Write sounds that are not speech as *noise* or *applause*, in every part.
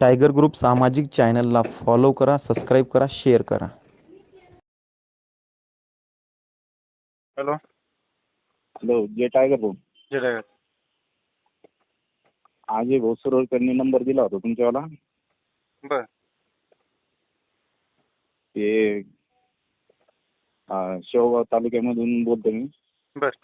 Tiger group सामाजिक चॅनलला follow करा सबस्क्राईब करा शेअर करा. हॅलो. हॅलो जे टायगर भाऊ जय टायगर. अजय भाऊ सुरवळकरनी नंबर दिला होता तुमच्यावाला. बर. ते अं, शेवगाव तालुक्यामधून बोलतो मी. बर.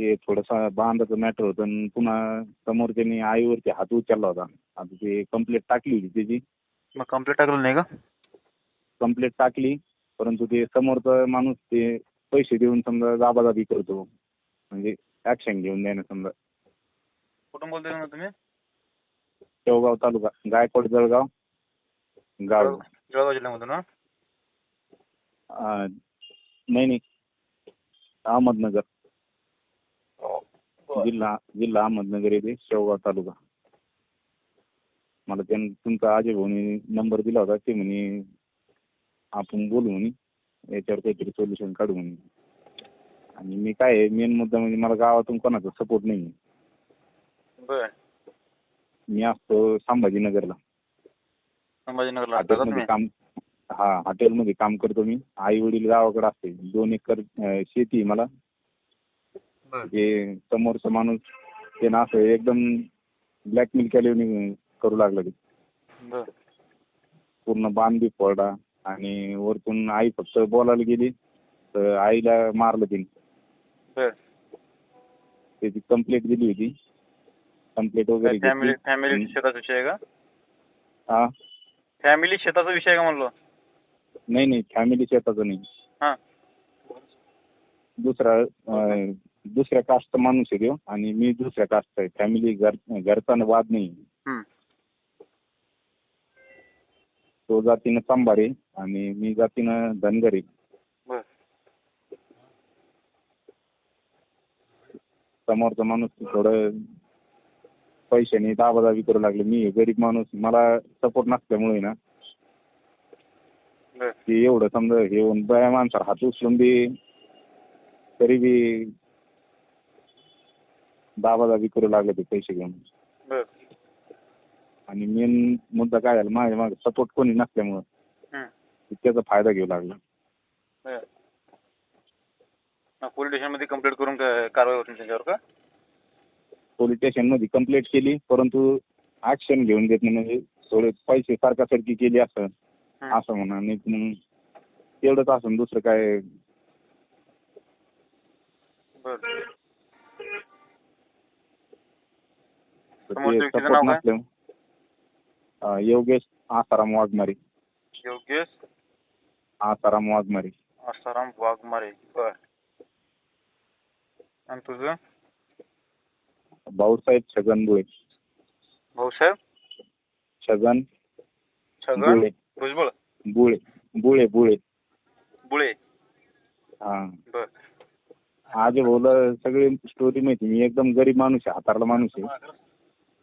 ते थोडंसं बांधाचं मॅटर होतं आणि पुन्हा समोर त्यांनी आईवरती हात उचलला होता. आता ते कंप्लेंट टाकली होती त्याची. मग कंप्लीट टाकलं नाही का? कंप्लेंट टाकली. परंतु ते समोरचा माणूस ते पैसे देऊन समजा जाबाजाबी करतो. म्हणजे ऍक्शन घेऊन द्यायला समजा. कुठून बोलतोय मग तुम्ही? शेवगाव तालुका गायकवाड जळगाव. गाव. जळगाव जिल्ह्यामधून अं, नाही नाही. अहमदनगर. जिल्हा जिल्हा अहमदनगर येथे शेवगाव तालुका. मला त्यानं तुमचा अजय भाऊनी नंबर दिला होता ते म्हणे आपण बोलू म्हणे याच्यावर काहीतरी सोल्युशन काढू म्हणे. आणि मी काय आहे मेन मुद्दा म्हणजे मला गावातून कोणाचा सपोर्ट नाही आहे बर. मी असतो संभाजीनगरला. संभाजीनगरला का हॉटेलमध्ये तुम्ही? काम हा हॉटेलमध्ये काम करतो मी. आई वडील गावाकडे असते. दोन एकर अं, शेती आहे मला. ते समोरचा माणूस ते ना असं एकदम ब्लॅकमेल केल्याने करू लागला ते. पूर्ण बांध बी फोडला आणि वरतून आई फक्त बोलायला गेली तर आईला मारलं तिने. त्याची कंप्लेंट दिली होती. कंप्लेंट वगैरे फॅमिली. शेताचा विषय का? हा. फॅमिली शेताचा विषय का म्हणलो? नाही नाही फॅमिली शेताचं नाही. हा. दुसरा दुसऱ्या कास्टचा माणूस आहे तो आणि मी दुसऱ्या कास्टचा आहे. फॅमिली घर घरचा वाद नाही. हम्म. तो जातीनं चांभार आणि मी जातीनं धनगर बर. समोरचा माणूस थोडं पैशाने दाबादाबी करू लागले. मी गरीब माणूस मला सपोर्ट नसल्यामुळे ना. बर. ते एवढं समजा हे होऊन बाया माणसाला हात उचलून बी तरी बी दाबादाबी करू लागले ते पैसे घेऊन. बर. आणि मेन मुद्दा काय झाला माझ्या मागे सपोर्ट कोणी नसल्यामुळं. त्याचा फायदा घेऊ लागला. पोलीस स्टेशनमध्ये कंप्लीट करून काय कारवाई होती त्यांच्यावर का? पोलीस स्टेशनमध्ये कंप्लेंट केली परंतु ऍक्शन घेऊन देत नाही म्हणजे थोडे पैसे सारखासारखी केली असं हम्म. असं म्हणा नाही तर मग तेवढंच असं दुसरं काय? बर. समोरच्या ते व्यक्तीचं support नाव काय? नसल्यामुळं. अं, योगेश आसाराम वाघमारे. योगेश? आसाराम वाघमारे. आसाराम वाघमारे बर. आणि तुझं? भाऊसाहेब छगन बुळे भाऊसाहेब? छगन छगन बुळे भुजबळ? बुळे बुळे बुळे बुळे हा. बर. आज भाऊला सगळी स्टोरी माहिती मी एकदम गरीब माणूस आहे हातारला माणूस आहे.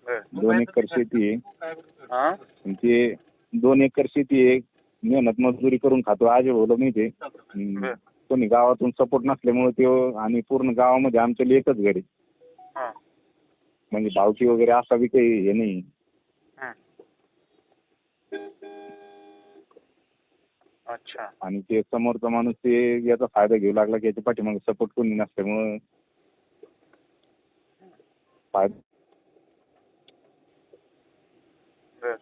दोन एकर शेती आहे. हा? ते दोन एकर शेती आहे. मेहनत मजुरी करून खातो. आज आहे. हम्म. बर कोणी गावातून सपोर्ट नसल्यामुळे ते आणि पूर्ण गावामध्ये आमच्या एकच घरी हा. म्हणजे भावकी वगैरे असा बी काही हे नाही. हम्म. अच्छा. आणि ते समोरचा माणूस ते याचा फायदा घेऊ लागला की याच्या पाठीमागे सपोर्ट कोणी नसल्यामुळं फायदा बर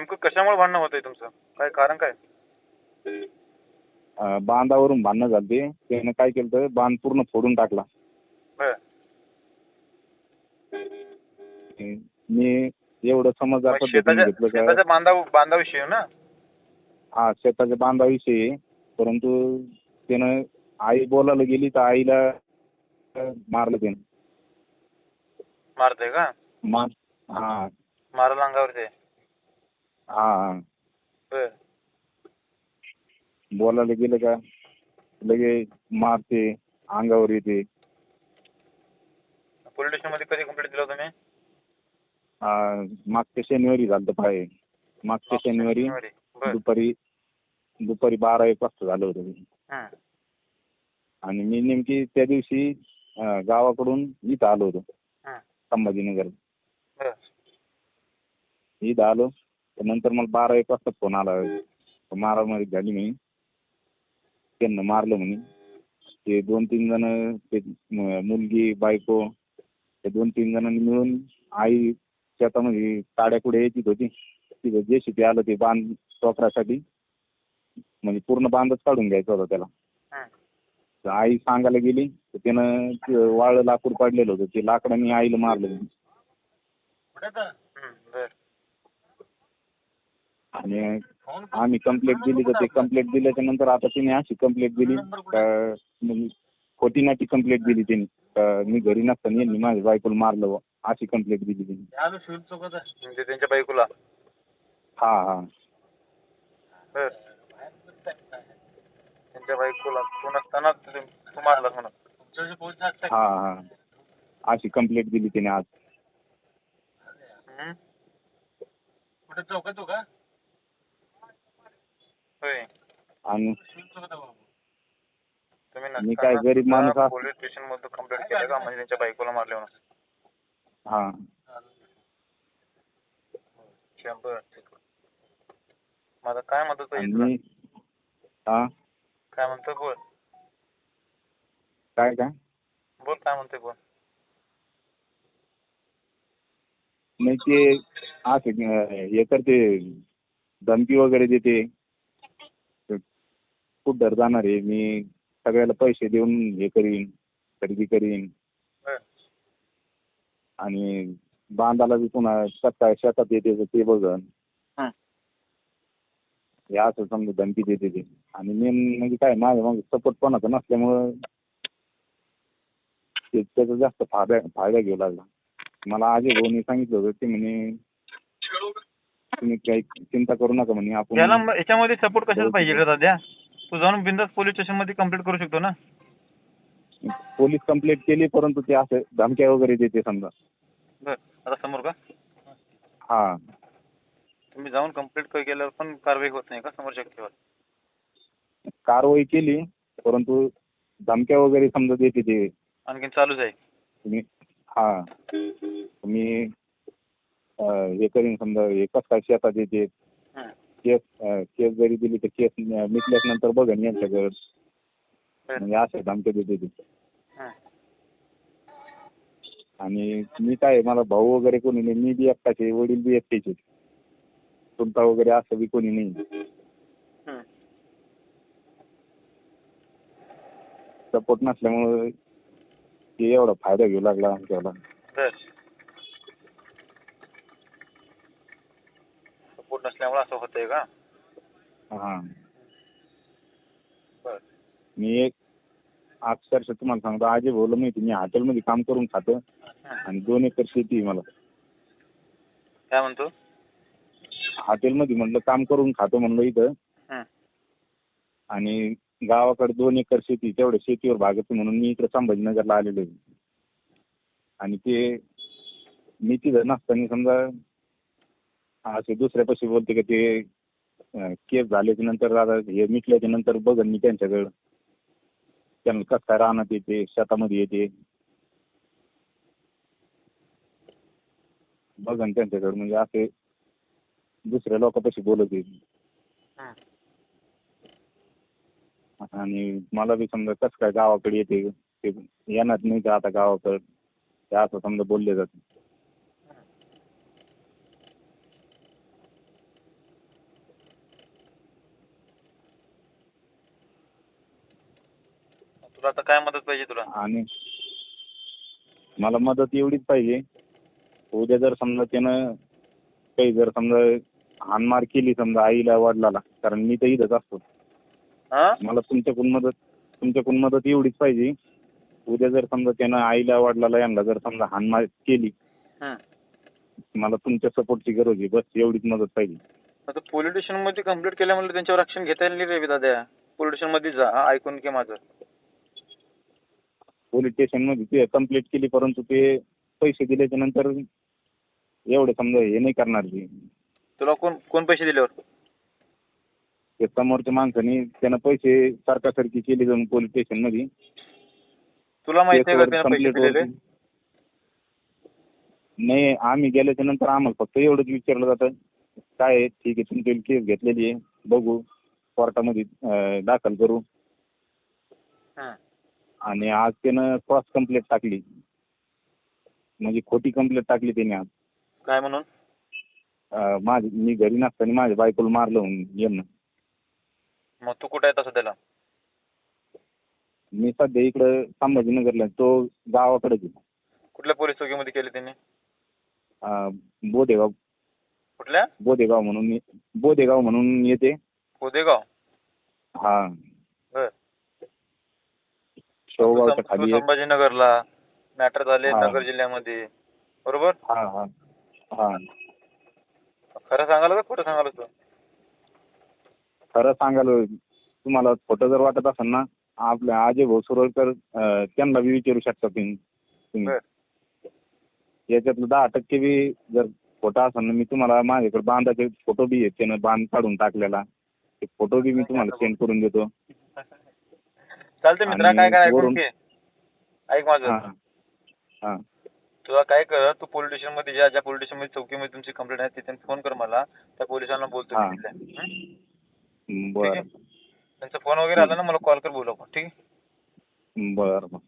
नेमकं कशामुळे भांडणं होतंय तुमचं? काय कारण काय? अं, बांधावरून भांडणं झालते. त्यानं काय केलं तर बांध पूर्ण फोडून टाकला. बर. मी एवढं समजदार मग पद्धतीने शेताच्या घेतलं का? शेताच्या बांधा बांधाविषयी ना? हा शेताच्या बांधाविषयी. आहे. परंतु त्यानं आई बोलायला गेली तर आईला मारलं त्यानं. मारते का? मार हा. मारल अंगावर ते. हा. बर. बोलायला गेलं का? लगे मारते अंगावर येते. पोलीस स्टेशनमध्ये कधी कंप्लेंट दिलं तुम्ही? आ, मागच्या शनिवारी झालं पाय. मागच्या शनिवारी. बर. दुपारी दुपारी बारा एक वाजता झालं होतं ते. हं. आणि मी नेमकी त्या दिवशी अं, गावाकडून इथं आलो होतो. हं. संभाजीनगर. बर. इथं आलो. तर नंतर मला बारा एक वाजता फोन आला. मारामारी झाली म्हणे. त्यांना मारलं म्हणे. ते दोन तीन जण ते म- मुलगी बायको ते दोन तीन जणांनी मिळून आई शेतामध्ये काड्याकुड्या येत होती. तिथं जे शिटी आलं ते बांध टोकरासाठी. म्हणजे पूर्ण बांधच काढून घ्यायचा होता त्याला. हं. तर आई सांगायला गेली. तर त्यानं वाळं लाकूड पाडलेलं होतं. ते लाकडाने आईला मारलं आणि आम्ही कंप्लेंट दिली तर ते कंप्लेंट दिल्याच्या नंतर आता तिने अशी कंप्लेंट दिली का म्हणजे खोटी नाटी कंप्लेंट दिली त्यांनी का मी घरी नसताना यांनी माझ्या बायकोला मारलं बुवा. अशी कंप्लेंट दिली त्यांनी म्हणजे त्यांच्या बायकोला. हा हा. बर. त्यांच्या बायकोला तू नसताना तू तू मारलास म्हणून. हा हा. अशी कंप्लेंट दिली त्याने आज. हं? होय. आणि तुम्ही मी काय गरीब माणूस आहे. पोलीस स्टेशनमध्ये कंप्लेंट केलं का? म्हणजे त्यांच्या बायकोला मारले म्हणून. हा. ठीक आहे. माझा काय मदत आणि मी हा? काय म्हणतोय बोल. काय काय? बोल काय म्हणतोय बोल. नाही ते असं अं, हे करते. धमकी वगैरे देते. कुठं जाणार आहे. मी सगळ्याला पैसे देऊन हे करीन खरेदी करीन. आणि बांधाला बी पुन्हा सकाळ शेतात येते ते बघन. हं. असं समजा धमकी देते ते. आणि मेन म्हणजे काय माझ्या मग सपोर्ट कोणाचा नसल्यामुळं ते त्याचा जास्त फायदा फायदा घेऊ लागला. मला अजय भाऊनी सांगितलं होतं ते म्हणे तुम्ही काही चिंता करू नका म्हणे आपण याच्यामध्ये सपोर्ट कशाचा हो, पाहिजे रे तू जाऊन बिंदास पोलीस स्टेशनमध्ये कंप्लेंट करू शकतो ना? पोलीस कंप्लेंट केली परंतु ते असं धमक्या वगैरे देते समजा. बर. आता समोर का? हा. तुम्ही जाऊन कंप्लेंट केल्यावर पण कारवाई होत नाही का समोर व्यक्तीवर? कारवाई केली परंतु धमक्या वगैरे समजा देते ते. आणखीन चालूच आहे तुम्ही हा. तुम्ही अं, हे करीन समजा हे कसं काय शेतात येते. केस केस जरी दिली तर केस मिटल्याच नंतर बघन यांच्याकडे. म्हणजे असे धमक्या देते ते. आणि मी काय मला भाऊ वगैरे कोणी नाही मी बी एकटाचे वडील बी एकटेचे तुमचा वगैरे असं बी कोणी नाही. सपोर्ट नसल्यामुळे ते एवढा फायदा घेऊ लागला आमच्याला नसल्यामुळे असं होतंय का? हा. बर. मी एक अक्षरशः तुम्हाला सांगतो आजी भाऊला माहिती मी हॉटेलमध्ये काम करून खातो. आणि दोन एकर शेती आहे मला. काय म्हणतो? हॉटेलमध्ये म्हणलं काम करून खातो म्हणलं इथं. हं. आणि गावाकडे दोन एकर शेती तेवढ्या शेतीवर भागत म्हणून मी इकडे संभाजीनगरला आलेलो आहे. आणि ते मी तिथं नसताना समजा असे दुसऱ्यापाशी बोलते का ते केस झाल्याच्यानंतर आता हे मिटल्याच्या नंतर बघन मी त्यांच्याकडं. त्यांना कसं काय राहण्यात येते शेतामध्ये येते. बघन त्यांच्याकडे म्हणजे असे दुसऱ्या लोकांपाशी बोलत येते हं. आणि मला बी समजा कसं काय गावाकडे येते ते येणार नाही का आता गावाकडे? ते असं समजा बोलले जाते. तुला आता काय मदत पाहिजे तुला? आणि मला मदत एवढीच पाहिजे उद्या जर समजा त्यानं काही जर समजा हानमार केली समजा आईला वडिलाला कारण मी तर इथंच असतो. हा? मला तुमच्याकडून मदत तुमच्याकडून मदत एवढीच पाहिजे उद्या जर समजा त्यानं आईला वडिलाला यांना जर समजा हानमार केली हं. मला तुमच्या सपोर्टची गरज आहे बस एवढीच मदत पाहिजे. आता पोलीस स्टेशनमध्ये कंप्लेंट केल्यामुळे त्यांच्यावर ऍक्शन घेता येईल नाही रे दाद्या पोलीस स्टेशनमध्ये जा हा, ऐकून घे माझं. पोलीस स्टेशनमध्ये ते कंप्लेंट केली परंतु ते पैसे दिल्याच्या नंतर एवढं समजा हे नाही करणार ते. तुला कोण कोण पैसे दिल्यावर ते समोरच्या माणसाने त्यानं पैसे सारखासारखी केली जाऊन पोलीस स्टेशनमध्ये तुला माहीत नाही का केसवर त्यानं पैसे complaint दिलेले? वरती. नाही आम्ही गेल्याच्यानंतर आम्हाला फक्त एवढंच विचारलं जातं. काय आहे? ठीक आहे तुमची केस घेतलेली आहे. बघू कोर्टामध्ये अं, दाखल करू. हं. आणि आज त्यानं क्रॉस कंप्लेंट टाकली. म्हणजे खोटी कंप्लेंट टाकली त्याने आज. काय म्हणून? अं, माझ मी घरी नसताना माझ्या बायकोला मारलं म्हणून यांना. मग तू कुठे आहे तसं त्याला मी सध्या इकडं संभाजीनगरला आहे. तो गावाकडेच आहे. कुठल्या पोलीस चौकीमध्ये केली त्यांनी? अं, बोदेगाव. कुठल्या? बोदेगाव म्हणून बोदेगाव म्हणून येते. उदेगाव हा. शेवगावच्या तू खाली एक संभाजीनगरला मॅटर झाले हा. नगर जिल्ह्यामध्ये. बरोबर? हा हा. हा. खरं सांगाल का? खोटं सांगाल तू? खरं सांगायला तुम्हाला खोटं जर वाटत असेल ना आपल्या अजय भाऊ सुरळकर अं, त्यांना बी विचारू शकता तुम्ही. तुम्ही. बर. याच्यातलं दहा टक्के बी जर खोटं असेल ना मी तुम्हाला माझ्याकडे बांधाचे फोटो बी आहेत त्यानं बांध काढून टाकलेला. ते फोटो बी मी तुम्हाला सेंड करून देतो. *laughs* चालतं मित्रा काय काय ऐकून घे. ऐक माझं. हा तुला काय कर तू पोलीस स्टेशनमध्ये ज्या ज्या पोलीस स्टेशनमध्ये चौकीमध्ये तुमची कंप्लेंट आहे तिथे फोन कर मला. त्या पोलिसांना बोलतो. मी तिथल्या. हं? बरं. त्यांचा फोन वगैरे आला ना मला कॉल कर बोलू आपण. ठीक आहे? बरं बरं.